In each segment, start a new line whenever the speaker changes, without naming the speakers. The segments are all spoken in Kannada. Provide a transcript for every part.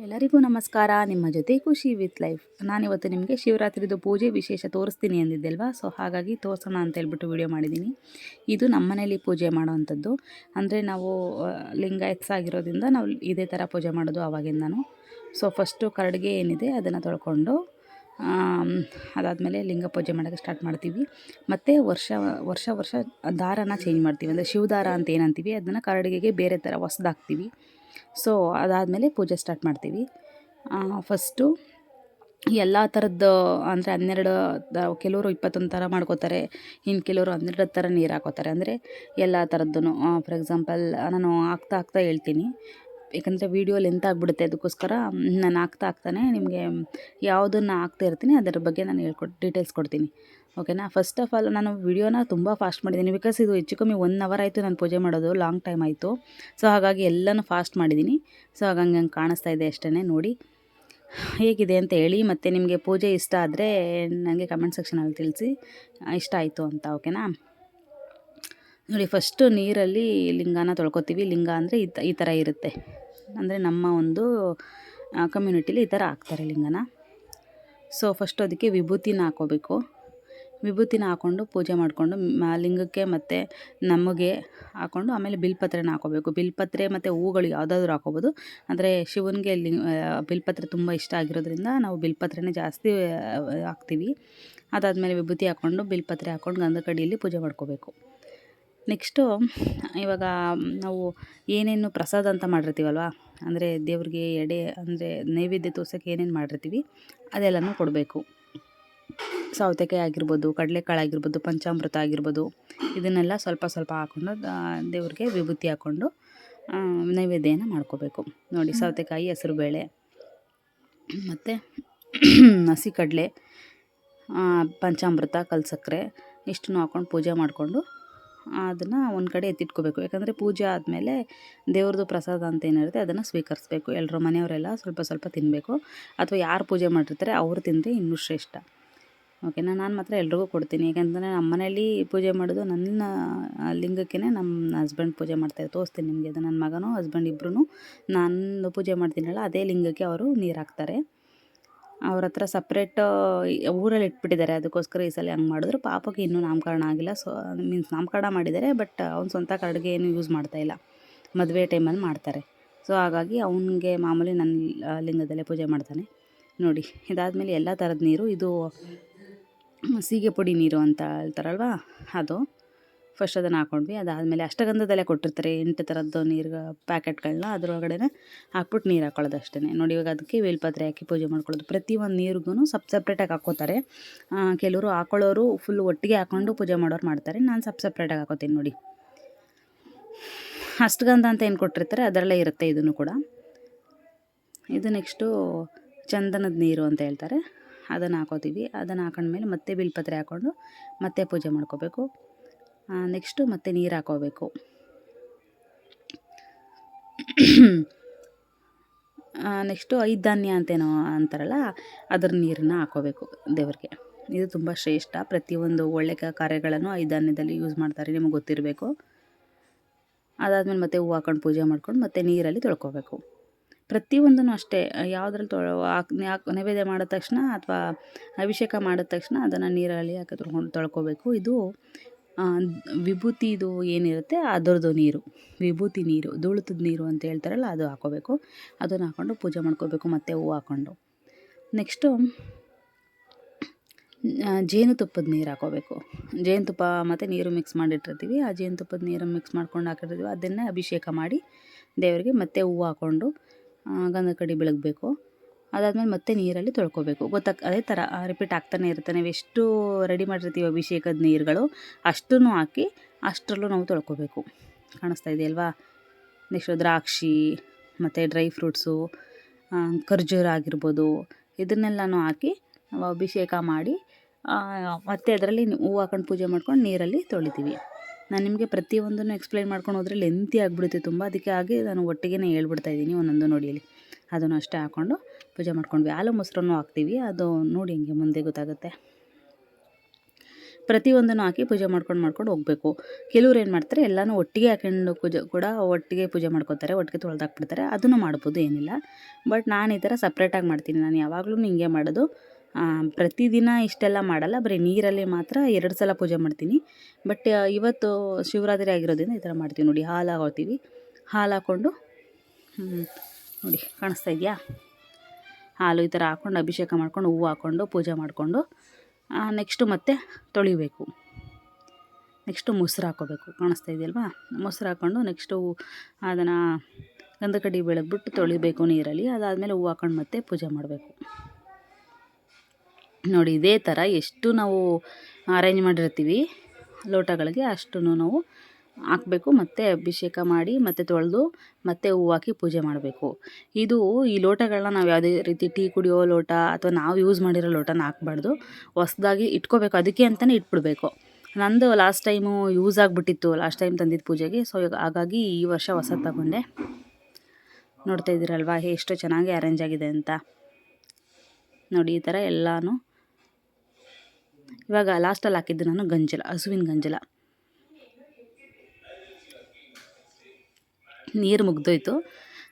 ಎಲ್ಲರಿಗೂ ನಮಸ್ಕಾರ. ನಿಮ್ಮ ಜೊತೆ ಖುಷಿ ವಿತ್ ಲೈಫ್. ನಾನಿವತ್ತು ನಿಮಗೆ ಶಿವರಾತ್ರಿದು ಪೂಜೆ ವಿಶೇಷ ತೋರಿಸ್ತೀನಿ ಅಂದಿದ್ದೆಲ್ವಾ? ಸೊ, ಹಾಗಾಗಿ ತೋರಿಸೋಣ ಅಂತ ಹೇಳ್ಬಿಟ್ಟು ವಿಡಿಯೋ ಮಾಡಿದ್ದೀನಿ. ಇದು ನಮ್ಮ ಮನೇಲಿ ಪೂಜೆ ಮಾಡೋವಂಥದ್ದು. ಅಂದರೆ ನಾವು ಲಿಂಗ ಎಕ್ಸ್ ಆಗಿರೋದ್ರಿಂದ ನಾವು ಇದೇ ಥರ ಪೂಜೆ ಮಾಡೋದು ಆವಾಗಿಂದನೂ. ಸೊ, ಫಸ್ಟು ಕರಡಿಗೆ ಏನಿದೆ ಅದನ್ನು ತೊಳ್ಕೊಂಡು ಅದಾದಮೇಲೆ ಲಿಂಗ ಪೂಜೆ ಮಾಡೋಕ್ಕೆ ಸ್ಟಾರ್ಟ್ ಮಾಡ್ತೀವಿ. ಮತ್ತು ವರ್ಷ ವರ್ಷ ವರ್ಷ ದಾರನ ಚೇಂಜ್ ಮಾಡ್ತೀವಿ. ಅಂದರೆ ಶಿವದಾರ ಅಂತ ಏನಂತೀವಿ, ಅದನ್ನು ಕರಡಿಗೆಗೆ ಬೇರೆ ಥರ ಹೊಸ್ದಾಕ್ತೀವಿ. ಸೊ ಅದಾದಮೇಲೆ ಪೂಜೆ ಸ್ಟಾರ್ಟ್ ಮಾಡ್ತೀವಿ. ಫಸ್ಟು ಎಲ್ಲ ಥರದ್ದು ಅಂದರೆ ಹನ್ನೆರಡು ಕೆಲವರು ಇಪ್ಪತ್ತೊಂದು ಥರ ಮಾಡ್ಕೋತಾರೆ. ಇನ್ನು ಕೆಲವರು ಹನ್ನೆರಡು ಥರ ನೀರು ಹಾಕೋತಾರೆ. ಅಂದರೆ ಎಲ್ಲ ಥರದ್ದು ಫಾರ್ ಎಕ್ಸಾಂಪಲ್ ನಾನು ಹಾಕ್ತಾ ಹಾಕ್ತಾ ಹೇಳ್ತೀನಿ. ಯಾಕಂದರೆ ವೀಡಿಯೋ ಲೆಂತ್ ಆಗಿಬಿಡುತ್ತೆ ಅದಕ್ಕೋಸ್ಕರ ನಾನು ಹಾಕ್ತಾ ಹಾಕ್ತಾನೆ ನಿಮಗೆ ಯಾವುದನ್ನು ಹಾಕ್ತಾ ಇರ್ತೀನಿ ಅದರ ಬಗ್ಗೆ ನಾನು ಹೇಳ್ಕೊಟ್ ಡೀಟೇಲ್ಸ್ ಕೊಡ್ತೀನಿ. ಓಕೆನಾ? ಫಸ್ಟ್ ಆಫ್ ಆಲ್ ನಾನು ವಿಡಿಯೋನ ತುಂಬ ಫಾಸ್ಟ್ ಮಾಡಿದ್ದೀನಿ. ಬಿಕಾಸ್ ಇದು ಹೆಚ್ಚು ಕಮ್ಮಿ ಒನ್ ಅವರ್ ಆಯಿತು ನಾನು ಪೂಜೆ ಮಾಡೋದು. ಲಾಂಗ್ ಟೈಮ್ ಆಯಿತು. ಸೊ ಹಾಗಾಗಿ ಎಲ್ಲನೂ ಫಾಸ್ಟ್ ಮಾಡಿದ್ದೀನಿ. ಸೊ ಹಾಗಾಗಿ ಹಂಗೆ ಕಾಣಿಸ್ತಾ ಇದೆ ಅಷ್ಟೇ ನೋಡಿ. ಹೇಗಿದೆ ಅಂತ ಹೇಳಿ, ಮತ್ತು ನಿಮಗೆ ಪೂಜೆ ಇಷ್ಟ ಆದರೆ ನನಗೆ ಕಮೆಂಟ್ ಸೆಕ್ಷನಲ್ಲಿ ತಿಳಿಸಿ. ಇಷ್ಟ ಆಯಿತು ಅಂತ, ಓಕೆನಾ? ನೋಡಿ ಫಸ್ಟು ನೀರಲ್ಲಿ ಲಿಂಗನ ತೊಳ್ಕೊತೀವಿ. ಲಿಂಗ ಅಂದರೆ ಈ ಈ ಥರ ಇರುತ್ತೆ. ಅಂದರೆ ನಮ್ಮ ಒಂದು ಕಮ್ಯುನಿಟಿಲಿ ಈ ಥರ ಹಾಕ್ತಾರೆ ಲಿಂಗನ. ಸೊ ಫಸ್ಟು ಅದಕ್ಕೆ ವಿಭೂತಿನ ಹಾಕೋಬೇಕು ವಿಭೂತಿನ ಹಾಕ್ಕೊಂಡು ಪೂಜೆ ಮಾಡಿಕೊಂಡು ಲಿಂಗಕ್ಕೆ ಮತ್ತು ನಮಗೆ ಹಾಕ್ಕೊಂಡು ಆಮೇಲೆ ಬಿಲ್ಪತ್ರೆನ ಹಾಕೋಬೇಕು. ಬಿಲ್ಪತ್ರೆ ಮತ್ತು ಹೂಗಳು ಯಾವುದಾದ್ರೂ ಹಾಕೋಬೋದು. ಅಂದರೆ ಶಿವನಿಗೆ ಲಿ ಬಿಲ್ಪತ್ರೆ ತುಂಬ ಇಷ್ಟ ಆಗಿರೋದ್ರಿಂದ ನಾವು ಬಿಲ್ಪತ್ರೆನೇ ಜಾಸ್ತಿ ಹಾಕ್ತೀವಿ. ಅದಾದಮೇಲೆ ವಿಭೂತಿ ಹಾಕ್ಕೊಂಡು ಬಿಲ್ಪತ್ರೆ ಹಾಕ್ಕೊಂಡು ಗಂಧ ಕಡ್ಡಿಯಲ್ಲಿ ಪೂಜೆ ಮಾಡ್ಕೋಬೇಕು. ನೆಕ್ಸ್ಟು ಇವಾಗ ನಾವು ಏನೇನು ಪ್ರಸಾದ ಅಂತ ಮಾಡಿರ್ತೀವಲ್ವ? ಅಂದರೆ ದೇವ್ರಿಗೆ ಎಡೆ, ಅಂದರೆ ನೈವೇದ್ಯ ತೋರ್ಸೋಕ್ಕೆ ಏನೇನು ಮಾಡಿರ್ತೀವಿ ಅದೆಲ್ಲನೂ ಕೊಡಬೇಕು. ಸೌತೆಕಾಯಿ ಆಗಿರ್ಬೋದು, ಕಡಲೆಕಾಳು ಆಗಿರ್ಬೋದು, ಪಂಚಾಮೃತ ಆಗಿರ್ಬೋದು, ಇದನ್ನೆಲ್ಲ ಸ್ವಲ್ಪ ಸ್ವಲ್ಪ ಹಾಕ್ಕೊಂಡು ದೇವ್ರಿಗೆ ವಿಭೂತಿ ಹಾಕ್ಕೊಂಡು ನೈವೇದ್ಯನ ಮಾಡ್ಕೋಬೇಕು. ನೋಡಿ, ಸೌತೆಕಾಯಿ, ಹೆಸರುಬೇಳೆ, ಮತ್ತು ಹಸಿ ಕಡಲೆ ಪಂಚಾಮೃತ, ಕಲ್ಸಕ್ಕರೆ, ಇಷ್ಟನ್ನು ಹಾಕ್ಕೊಂಡು ಪೂಜೆ ಮಾಡಿಕೊಂಡು ಅದನ್ನು ಒಂದು ಕಡೆ ಎತ್ತಿಟ್ಕೋಬೇಕು. ಯಾಕಂದರೆ ಪೂಜೆ ಆದಮೇಲೆ ದೇವ್ರದ್ದು ಪ್ರಸಾದ ಅಂತ ಏನಿರುತ್ತೆ ಅದನ್ನು ಸ್ವೀಕರಿಸ್ಬೇಕು. ಎಲ್ಲರೂ ಮನೆಯವರೆಲ್ಲ ಸ್ವಲ್ಪ ಸ್ವಲ್ಪ ತಿನ್ನಬೇಕು ಅಥವಾ ಯಾರು ಪೂಜೆ ಮಾಡಿರ್ತಾರೆ, ಅವರು ತಿಂದರೆ ಇನ್ನೂ ಶ್ರೇಷ್ಠ. ಓಕೆನಾ ನಾನು ಮಾತ್ರ ಎಲ್ರಿಗೂ ಕೊಡ್ತೀನಿ. ಯಾಕಂತಂದರೆ ನಮ್ಮ ಮನೆಯಲ್ಲಿ ಪೂಜೆ ಮಾಡೋದು ನನ್ನ ಲಿಂಗಕ್ಕೇ ನಮ್ಮ ಹಸ್ಬೆಂಡ್ ಪೂಜೆ ಮಾಡ್ತಾರೆ ತೋರಿಸ್ತೀನಿ ನಿಮಗೆ. ಅದು ನನ್ನ ಮಗನೂ ಹಸ್ಬೆಂಡ್ ಇಬ್ಬರೂ ನಾನು ಪೂಜೆ ಮಾಡ್ತೀನಲ್ಲ, ಅದೇ ಲಿಂಗಕ್ಕೆ ಅವರು ನೀರು ಹಾಕ್ತಾರೆ. ಅವ್ರ ಹತ್ರ ಸಪ್ರೇಟ್ ಊರಲ್ಲಿ ಇಟ್ಬಿಟ್ಟಿದ್ದಾರೆ. ಅದಕ್ಕೋಸ್ಕರ ಈ ಸಲ ಹಂಗೆ ಮಾಡಿದ್ರು. ಪಾಪಕ್ಕೆ ಇನ್ನೂ ನಾಮಕರಣ ಆಗಿಲ್ಲ. ಸೊ ಮೀನ್ಸ್ ನಾಮಕರಣ ಮಾಡಿದ್ದಾರೆ ಬಟ್ ಅವ್ನು ಸ್ವಂತ ಕಡೆಗೆ ಏನು ಯೂಸ್ ಮಾಡ್ತಾಯಿಲ್ಲ ಮದುವೆ ಟೈಮಲ್ಲಿ ಮಾಡ್ತಾರೆ. ಸೊ ಹಾಗಾಗಿ ಅವನಿಗೆ ಮಾಮೂಲಿ ನನ್ನ ಲಿಂಗದಲ್ಲೇ ಪೂಜೆ ಮಾಡ್ತಾನೆ. ನೋಡಿ, ಇದಾದಮೇಲೆ ಎಲ್ಲ ಥರದ ನೀರು, ಇದು ಸೀಗೆ ಪುಡಿ ನೀರು ಅಂತ ಹೇಳ್ತಾರಲ್ವ? ಅದು. ಫಸ್ಟ್ ಅದನ್ನು ಹಾಕೊಂಡ್ವಿ. ಅದಾದಮೇಲೆ ಅಷ್ಟಗಂಧದಲ್ಲೇ ಕೊಟ್ಟಿರ್ತಾರೆ. ಎಂಟು ಥರದ್ದು ನೀರು ಪ್ಯಾಕೆಟ್ಗಳನ್ನ. ಅದ್ರೊಳಗಡೆ ಹಾಕ್ಬಿಟ್ಟು ನೀರು ಹಾಕೊಳ್ಳೋದು ಅಷ್ಟೇ ನೋಡಿ, ಇವಾಗ ಅದಕ್ಕೆ ವೇಲ್ಪತ್ರೆ ಹಾಕಿ ಪೂಜೆ ಮಾಡ್ಕೊಳ್ಳೋದು. ಪ್ರತಿಯೊಂದು ನೀರಿಗೂ ಸಪ್ ಸಪ್ರೇಟಾಗಿ ಹಾಕೋತಾರೆ ಕೆಲವರು ಹಾಕೊಳ್ಳೋರು ಫುಲ್ ಒಟ್ಟಿಗೆ ಹಾಕ್ಕೊಂಡು ಪೂಜೆ ಮಾಡೋರು ಮಾಡ್ತಾರೆ. ನಾನು ಸಪ್ ಸಪ್ರೇಟಾಗಿ ಹಾಕೋತೀನಿ ನೋಡಿ. ಅಷ್ಟಗಂಧ ಅಂತ ಏನು ಕೊಟ್ಟಿರ್ತಾರೆ, ಅದರಲ್ಲೇ ಇರುತ್ತೆ ಇದನ್ನು ಕೂಡ. ಇದು ನೆಕ್ಸ್ಟು ಚಂದನದ ನೀರು ಅಂತ ಹೇಳ್ತಾರೆ. ಅದನ್ನು ಹಾಕೋತೀವಿ. ಅದನ್ನು ಹಾಕೊಂಡ್ಮೇಲೆ ಮತ್ತೆ ಬಿಲ್ಪತ್ರೆ ಹಾಕ್ಕೊಂಡು ಮತ್ತೆ ಪೂಜೆ ಮಾಡ್ಕೋಬೇಕು. ನೆಕ್ಸ್ಟು ಮತ್ತೆ ನೀರು ಹಾಕೋಬೇಕು. ನೆಕ್ಸ್ಟು ಐದು ಧಾನ್ಯ ಅಂತೇನೋ ಅಂತಾರಲ್ಲ, ಅದರ ನೀರನ್ನು ಹಾಕೋಬೇಕು ದೇವರಿಗೆ. ಇದು ತುಂಬ ಶ್ರೇಷ್ಠ. ಪ್ರತಿಯೊಂದು ಒಳ್ಳೆ ಕಾರ್ಯಗಳನ್ನು ಐದು ಯೂಸ್ ಮಾಡ್ತಾರೆ, ನಿಮಗೆ ಗೊತ್ತಿರಬೇಕು. ಅದಾದಮೇಲೆ ಮತ್ತೆ ಹೂವು ಹಾಕೊಂಡು ಪೂಜೆ ಮಾಡ್ಕೊಂಡು ಮತ್ತೆ ನೀರಲ್ಲಿ ತೊಳ್ಕೊಬೇಕು. ಪ್ರತಿಯೊಂದೂ ಅಷ್ಟೇ, ಯಾವುದ್ರಲ್ಲಿ ತೊಳೆ, ಹಾಕಿ ನೈವೇದ್ಯ ಮಾಡಿದ ತಕ್ಷಣ ಅಥವಾ ಅಭಿಷೇಕ ಮಾಡಿದ ತಕ್ಷಣ ಅದನ್ನು ನೀರಲ್ಲಿ ಹಾಕಿ ತೊಳ್ಕೊಂಡು ತೊಳ್ಕೊಬೇಕು. ಇದು ವಿಭೂತಿದು ಏನಿರುತ್ತೆ ಅದರದ್ದು ನೀರು, ವಿಭೂತಿ ನೀರು ಧೂಳುತದ ನೀರು ಅಂತ ಹೇಳ್ತಾರಲ್ಲ ಅದು ಹಾಕೋಬೇಕು. ಅದನ್ನು ಹಾಕ್ಕೊಂಡು ಪೂಜೆ ಮಾಡ್ಕೋಬೇಕು, ಮತ್ತು ಹೂವು ಹಾಕ್ಕೊಂಡು ನೆಕ್ಸ್ಟು ಜೇನುತುಪ್ಪದ ನೀರು ಹಾಕೋಬೇಕು. ಜೇನುತುಪ್ಪ ಮತ್ತು ನೀರು ಮಿಕ್ಸ್ ಮಾಡಿಟ್ಟಿರ್ತೀವಿ. ಆ ಜೇನುತುಪ್ಪದ ನೀರು ಮಿಕ್ಸ್ ಮಾಡ್ಕೊಂಡು ಹಾಕಿರ್ತೀವಿ. ಅದನ್ನೇ ಅಭಿಷೇಕ ಮಾಡಿ ದೇವರಿಗೆ ಮತ್ತೆ ಹೂವು ಹಾಕ್ಕೊಂಡು ಗಂಧ ಕಡ್ಡಿ ಬೆಳಗಬೇಕು. ಅದಾದಮೇಲೆ ಮತ್ತೆ ನೀರಲ್ಲಿ ತೊಳ್ಕೊಬೇಕು. ಗೊತ್ತಾಗ ಅದೇ ಥರ ರಿಪೀಟ್ ಆಗ್ತಾನೆ ಇರುತ್ತೆ. ನಾವು ಎಷ್ಟು ರೆಡಿ ಮಾಡಿರ್ತೀವಿ ಅಭಿಷೇಕದ ನೀರುಗಳು ಅಷ್ಟನ್ನು ಹಾಕಿ ಅಷ್ಟರಲ್ಲೂ ನಾವು ತೊಳ್ಕೊಬೇಕು. ಕಾಣಿಸ್ತಾ ಇದೆಯಲ್ವಾ ನೆಕ್ಸ್ಟು ದ್ರಾಕ್ಷಿ, ಮತ್ತು ಡ್ರೈ ಫ್ರೂಟ್ಸು ಖರ್ಜೂರ ಆಗಿರ್ಬೋದು, ಇದನ್ನೆಲ್ಲನೂ ಹಾಕಿ ನಾವು ಅಭಿಷೇಕ ಮಾಡಿ ಮತ್ತೆ ಅದರಲ್ಲಿ ಹೂವು ಹಾಕೊಂಡು ಪೂಜೆ ಮಾಡ್ಕೊಂಡು ನೀರಲ್ಲಿ ತೊಳಿತೀವಿ. ನಾನು ನಿಮಗೆ ಪ್ರತಿಯೊಂದನ್ನು ಎಕ್ಸ್ಪ್ಲೈನ್ ಮಾಡ್ಕೊಂಡು ಹೋದರೆ ಲೆಂತಿ ಆಗಿಬಿಡುತ್ತೆ. ತುಂಬ ಅದಕ್ಕೆ ಆಗಿ ನಾನು ಒಟ್ಟಿಗೆ ಹೇಳ್ಬಿಡ್ತಾ ಇದ್ದೀನಿ ಒಂದೊಂದು ನೋಡಿಯಲ್ಲಿ ಅದನ್ನು ಅಷ್ಟೇ ಹಾಕ್ಕೊಂಡು ಪೂಜೆ ಮಾಡ್ಕೊಂಡ್ವಿ. ಹಾಲು, ಮೊಸರನ್ನು ಹಾಕ್ತೀವಿ. ಅದು ನೋಡಿ ಹಿಂಗೆ ಮುಂದೆ ಗೊತ್ತಾಗುತ್ತೆ. ಪ್ರತಿಯೊಂದನ್ನು ಹಾಕಿ ಪೂಜೆ ಮಾಡ್ಕೊಂಡು ಮಾಡ್ಕೊಂಡು ಹೋಗಬೇಕು. ಕೆಲವ್ರು ಏನು ಮಾಡ್ತಾರೆ, ಎಲ್ಲನೂ ಒಟ್ಟಿಗೆ ಹಾಕೊಂಡು ಪೂಜೆ ಕೂಡ ಒಟ್ಟಿಗೆ ಪೂಜೆ ಮಾಡ್ಕೋತಾರೆ, ಒಟ್ಟಿಗೆ ತೊಳೆದಾಕ್ಬಿಡ್ತಾರೆ. ಅದನ್ನು ಮಾಡ್ಬೋದು ಏನಿಲ್ಲ. ಬಟ್ ನಾನು ಈ ಥರ ಸಪ್ರೇಟಾಗಿ ಮಾಡ್ತೀನಿ. ನಾನು ಯಾವಾಗಲೂ ಹಿಂಗೆ ಮಾಡೋದು ಪ್ರತಿದಿನ ಇಷ್ಟೆಲ್ಲ ಮಾಡಲ್ಲ. ಬರೀ ನೀರಲ್ಲಿ ಮಾತ್ರ ಎರಡು ಸಲ ಪೂಜೆ ಮಾಡ್ತೀನಿ. ಬಟ್ ಇವತ್ತು ಶಿವರಾತ್ರಿ ಆಗಿರೋದ್ರಿಂದ ಈ ಥರ ಮಾಡ್ತೀವಿ ನೋಡಿ. ಹಾಲು ಹಾಕೊಳ್ತೀವಿ. ಹಾಲು ಹಾಕ್ಕೊಂಡು ನೋಡಿ, ಕಾಣಿಸ್ತಾ ಇದೆಯಾ? ಹಾಲು ಈ ಥರ ಹಾಕ್ಕೊಂಡು ಅಭಿಷೇಕ ಮಾಡ್ಕೊಂಡು, ಹೂವು ಹಾಕ್ಕೊಂಡು ಪೂಜೆ ಮಾಡಿಕೊಂಡು ನೆಕ್ಸ್ಟು ಮತ್ತೆ ತೊಳಿಬೇಕು. ನೆಕ್ಸ್ಟು ಮೊಸರು ಹಾಕ್ಕೋಬೇಕು ಕಾಣಿಸ್ತಾ ಇದೆಯಲ್ವಾ? ಮೊಸರು ಹಾಕ್ಕೊಂಡು ನೆಕ್ಸ್ಟು ಅದನ್ನು ಗಂಧಕಡಿ ಬೆಳಗ್ಬಿಟ್ಟು ತೊಳಿಬೇಕು ನೀರಲ್ಲಿ. ಅದಾದಮೇಲೆ ಹೂವು ಹಾಕ್ಕೊಂಡು ಮತ್ತೆ ಪೂಜೆ ಮಾಡಬೇಕು. ನೋಡಿ, ಇದೇ ಥರ ಎಷ್ಟು ನಾವು ಅರೇಂಜ್ ಮಾಡಿರ್ತೀವಿ ಲೋಟಗಳಿಗೆ ಅಷ್ಟು ನಾವು ಹಾಕಬೇಕು, ಮತ್ತು ಅಭಿಷೇಕ ಮಾಡಿ, ಮತ್ತು ತೊಳೆದು, ಮತ್ತೆ ಹೂವು ಹಾಕಿ ಪೂಜೆ ಮಾಡಬೇಕು. ಇದು ಈ ಲೋಟಗಳನ್ನ ನಾವು ಯಾವುದೇ ರೀತಿ ಟೀ ಕುಡಿಯೋ ಲೋಟ ಅಥವಾ ನಾವು ಯೂಸ್ ಮಾಡಿರೋ ಲೋಟನ ಹಾಕ್ಬಾರ್ದು. ಹೊಸ್ದಾಗಿ ಇಟ್ಕೋಬೇಕು, ಅದಕ್ಕೆ ಅಂತಲೇ ಇಟ್ಬಿಡ್ಬೇಕು. ನಂದು ಲಾಸ್ಟ್ ಟೈಮು ಯೂಸ್ ಆಗಿಬಿಟ್ಟಿತ್ತು ಲಾಸ್ಟ್ ಟೈಮ್ ತಂದಿದ್ದ ಪೂಜೆಗೆ ಸೊ ಹಾಗಾಗಿ ಈ ವರ್ಷ ಹೊಸದು ತಗೊಂಡೆ. ನೋಡ್ತಾ ಇದ್ದೀರಲ್ವಾ, ಎಷ್ಟು ಚೆನ್ನಾಗಿ ಅರೇಂಜ್ ಆಗಿದೆ ಅಂತ. ನೋಡಿ, ಈ ಥರ ಎಲ್ಲನೂ ಇವಾಗ ಲಾಸ್ಟಲ್ಲಿ ಹಾಕಿದ್ದು ನಾನು ಗಂಜಲ, ಹಸುವಿನ ಗಂಜಲ. ನೀರು ಮುಗ್ದೋಯ್ತು.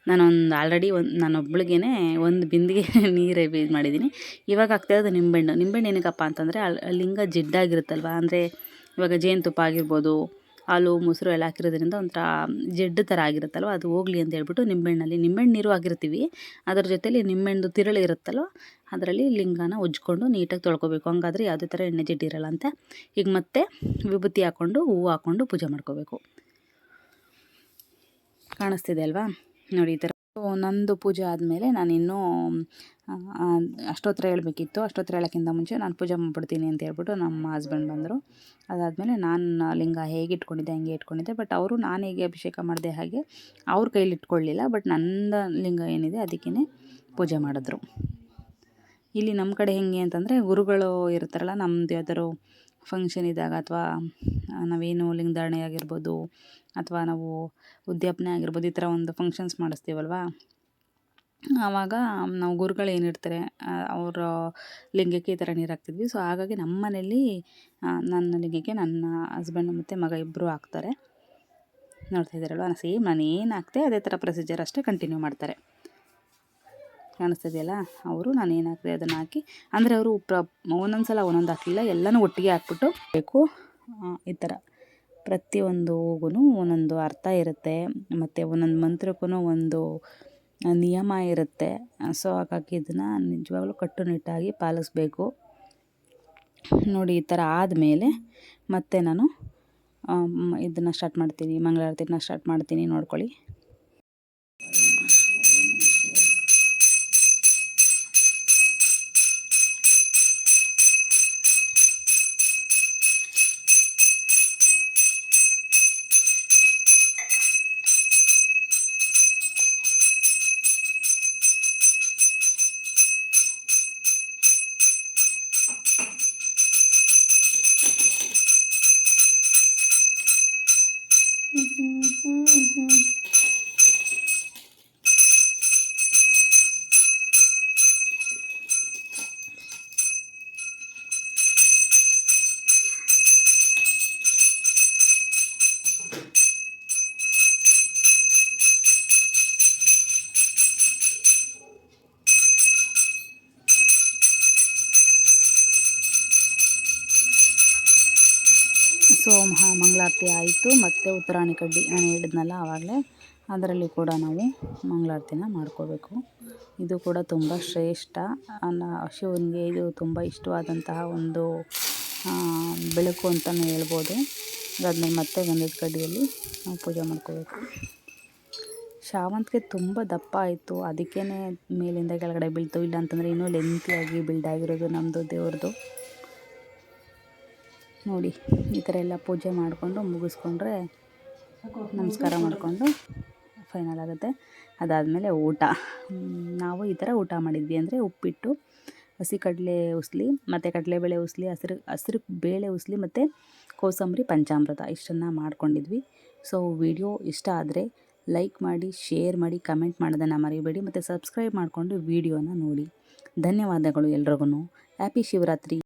ನಾನೊಂದು ಆಲ್ರೆಡಿ ಒಂದು ನಾನೊಬ್ಳಿಗೇ ಒಂದು ಬಿಂದಿಗೆ ನೀರು ಇದು ಮಾಡಿದ್ದೀನಿ ಇವಾಗ ಹಾಕ್ತಿರೋದು ನಿಂಬೆಹಣ್ಣು. ನಿಂಬೆಹಣ್ಣು ಏನಕ್ಕಪ್ಪ ಅಂತಂದರೆ ಅಲ್ಲಿ ಲಿಂಗ ಜಿಡ್ಡಾಗಿರುತ್ತಲ್ವ? ಅಂದರೆ ಇವಾಗ ಜೇನುತುಪ್ಪ ಆಗಿರ್ಬೋದು ಹಾಲು, ಮೊಸರು ಎಲ್ಲ ಹಾಕಿರೋದ್ರಿಂದ ಒಂಥರ ಜಡ್ಡು ಥರ ಆಗಿರುತ್ತಲ್ವ? ಅದು ಹೋಗ್ಲಿ ಅಂತ ಹೇಳ್ಬಿಟ್ಟು ನಿಂಬೆಹಣ್ಣಲ್ಲಿ, ನಿಂಬೆಹಣ್ಣು ನೀರು ಆಗಿರ್ತೀವಿ ಅದ್ರ ಜೊತೆಲಿ ನಿಂಬೆಹಣ್ಣು ತಿರುಳು ಇರುತ್ತಲ್ವ? ಅದರಲ್ಲಿ ಲಿಂಗನ ಉಜ್ಕೊಂಡು ನೀಟಾಗಿ ತೊಳ್ಕೊಬೇಕು. ಹಂಗಾದ್ರೆ ಯಾವುದೇ ಥರ ಎಣ್ಣೆ ಜಿಡ್ಡು ಇರಲ್ಲ ಅಂತ. ಈಗ ಮತ್ತೆ ವಿಭೂತಿ ಹಾಕ್ಕೊಂಡು ಹೂವು ಹಾಕ್ಕೊಂಡು ಪೂಜೆ ಮಾಡ್ಕೋಬೇಕು. ಕಾಣಿಸ್ತಿದೆ ಅಲ್ವಾ? ನೋಡಿ ಈ ಥರ. ನಂದು ಪೂಜೆ ಆದಮೇಲೆ ನಾನು ಇನ್ನೂ ಅಷ್ಟೋತ್ರ ಹೇಳಬೇಕಿತ್ತು. ಅಷ್ಟೋತ್ರ ಹೇಳೋಕ್ಕಿಂತ ಮುಂಚೆ ನಾನು ಪೂಜೆ ಮಾಡ್ಬಿಡ್ತೀನಿ ಅಂತ ಹೇಳ್ಬಿಟ್ಟು ನಮ್ಮ ಹಸ್ಬೆಂಡ್ ಬಂದರು. ಅದಾದಮೇಲೆ ನಾನು ಲಿಂಗ ಹೇಗೆ ಇಟ್ಕೊಂಡಿದ್ದೆ, ಹಂಗೆ ಇಟ್ಕೊಂಡಿದ್ದೆ. ಬಟ್ ಅವರು ನಾನು ಹೇಗೆ ಅಭಿಷೇಕ ಮಾಡಿದೆ ಹಾಗೆ ಅವ್ರ ಕೈಲಿ ಇಟ್ಕೊಳ್ಳಿಲ್ಲ. ಬಟ್ ನಂದ ಲಿಂಗ ಏನಿದೆ ಅದಕ್ಕೇ ಪೂಜೆ ಮಾಡಿದ್ರು. ಇಲ್ಲಿ ನಮ್ಮ ಕಡೆ ಹೆಂಗೆ ಅಂತಂದರೆ ಗುರುಗಳು ಇರ್ತಾರಲ್ಲ ನಮ್ಮದು ಯಾವ್ದಾದ್ರು ಫಂಕ್ಷನ್ ಇದ್ದಾಗ ಅಥವಾ ನಾವೇನು ಲಿಂಗಧಾರಣೆ ಆಗಿರ್ಬೋದು ಅಥವಾ ನಾವು ಉದ್ಯಾಪನೆ ಆಗಿರ್ಬೋದು ಈ ಥರ ಒಂದು ಫಂಕ್ಷನ್ಸ್ ಮಾಡಿಸ್ತೀವಲ್ವ? ಆವಾಗ ನಾವು ಗುರುಗಳು ಏನಿರ್ತಾರೆ ಅವರ ಲಿಂಗಕ್ಕೆ ಈ ಥರ ನೀರು ಹಾಕ್ತಿದ್ವಿ ಸೊ ಹಾಗಾಗಿ ನಮ್ಮ ಮನೇಲಿ ನನ್ನ ಲಿಂಗಕ್ಕೆ ನನ್ನ ಹಸ್ಬೆಂಡ್ ಮತ್ತು ಮಗ ಇಬ್ಬರು ಹಾಕ್ತಾರೆ. ನೋಡ್ತಾ ಇದ್ದಾರಲ್ವ? ಸೇಮ್ ನಾನು ಏನು ಹಾಕ್ತೆ, ಅದೇ ಥರ ಪ್ರೊಸೀಜರ್ ಅಷ್ಟೇ ಕಂಟಿನ್ಯೂ ಮಾಡ್ತಾರೆ. ಕಾಣಿಸ್ತಿದೆಯಲ್ಲ, ಅವರು ನಾನು ಏನು ಹಾಕಿದೆ ಅದನ್ನು ಹಾಕಿ, ಅಂದರೆ ಅವರು ಪ್ರ ಒಂದೊಂದು ಸಲ ಒಂದೊಂದು ಹಾಕಲಿಲ್ಲ, ಎಲ್ಲನೂ ಒಟ್ಟಿಗೆ ಹಾಕ್ಬಿಟ್ಟು ಬೇಕು. ಈ ಥರ ಪ್ರತಿಯೊಂದು ಹೂಗೂ ಒಂದೊಂದು ಅರ್ಥ ಇರುತ್ತೆ, ಮತ್ತು ಒಂದೊಂದು ಮಂತ್ರಕ್ಕೂ ಒಂದು ನಿಯಮ ಇರುತ್ತೆ. ಸೊ, ಹಾಗಾಗಿ ಇದನ್ನು ನಿಜವಾಗ್ಲೂ ಕಟ್ಟುನಿಟ್ಟಾಗಿ ಪಾಲಿಸ್ಬೇಕು. ನೋಡಿ, ಈ ಥರ ಆದಮೇಲೆ ಮತ್ತೆ ನಾನು ಇದನ್ನು ಸ್ಟಾರ್ಟ್ ಮಾಡ್ತೀನಿ ಮಂಗಳಾರತಿನ ಸ್ಟಾರ್ಟ್ ಮಾಡ್ತೀನಿ, ನೋಡ್ಕೊಳ್ಳಿ. Mm-hmm, mm-hmm. ಸೊ ಮಹಾ ಮಂಗಳಾರತಿ ಆಯಿತು. ಮತ್ತು ಉತ್ತರಾಣಿ ಕಡ್ಡಿ ನಾನು ಹೇಳಿದ್ನಲ್ಲ ಆವಾಗಲೇ. ಅದರಲ್ಲಿ ಕೂಡ ನಾವು ಮಂಗಳಾರತಿನ ಮಾಡ್ಕೋಬೇಕು. ಇದು ಕೂಡ ತುಂಬ ಶ್ರೇಷ್ಠ. ಶಿವನಿಗೆ ಇದು ತುಂಬ ಇಷ್ಟವಾದಂತಹ ಒಂದು ಬೆಳಕು ಅಂತಲೇ ಹೇಳ್ಬೋದು. ಅದಾದ್ಮೇಲೆ ಮತ್ತೆ ಗಂಧದ ಕಡ್ಡಿಯಲ್ಲಿ ನಾವು ಪೂಜೆ ಮಾಡ್ಕೋಬೇಕು. ಶಾವಂತಿಗೆ ತುಂಬ ದಪ್ಪ ಆಯಿತು. ಅದಕ್ಕೇ ಮೇಲಿಂದ ಕೆಳಗಡೆ ಬೀಳ್ತು. ಇಲ್ಲ ಅಂತಂದರೆ ಇನ್ನೂ ಲೆಂತಿಯಾಗಿ ಬಿಲ್ಡ್ ಆಗಿರೋದು ನಮ್ಮದು ದೇವ್ರದ್ದು. ನೋಡಿ, ಈ ಥರ ಎಲ್ಲ ಪೂಜೆ ಮಾಡಿಕೊಂಡು ಮುಗಿಸ್ಕೊಂಡ್ರೆ ನಮಸ್ಕಾರ ಮಾಡಿಕೊಂಡು ಫೈನಲ್ ಆಗುತ್ತೆ. ಅದಾದಮೇಲೆ ಊಟ. ನಾವು ಈ ಥರ ಊಟ ಮಾಡಿದ್ವಿ ಅಂದರೆ ಉಪ್ಪಿಟ್ಟು ಹಸಿ ಕಡಲೆ ಉಸ್ಲಿ, ಮತ್ತು ಕಡಲೆಬೇಳೆ ಉಸ್ಲಿ, ಹಸಿರು ಹಸಿರು ಬೇಳೆ ಉಸ್ಲಿ, ಮತ್ತು ಕೋಸಂಬರಿ ಪಂಚಾಮೃತ ಇಷ್ಟನ್ನು ಮಾಡ್ಕೊಂಡಿದ್ವಿ. ಸೊ ವಿಡಿಯೋ ಇಷ್ಟ ಆದರೆ ಲೈಕ್ ಮಾಡಿ ಶೇರ್ ಮಾಡಿ ಕಮೆಂಟ್ ಮಾಡೋದನ್ನು ಮರಿಬೇಡಿ, ಮತ್ತು ಸಬ್ಸ್ಕ್ರೈಬ್ ಮಾಡಿಕೊಂಡು ವಿಡಿಯೋನ ನೋಡಿ. ಧನ್ಯವಾದಗಳು ಎಲ್ರಿಗೂ ಹ್ಯಾಪಿ ಶಿವರಾತ್ರಿ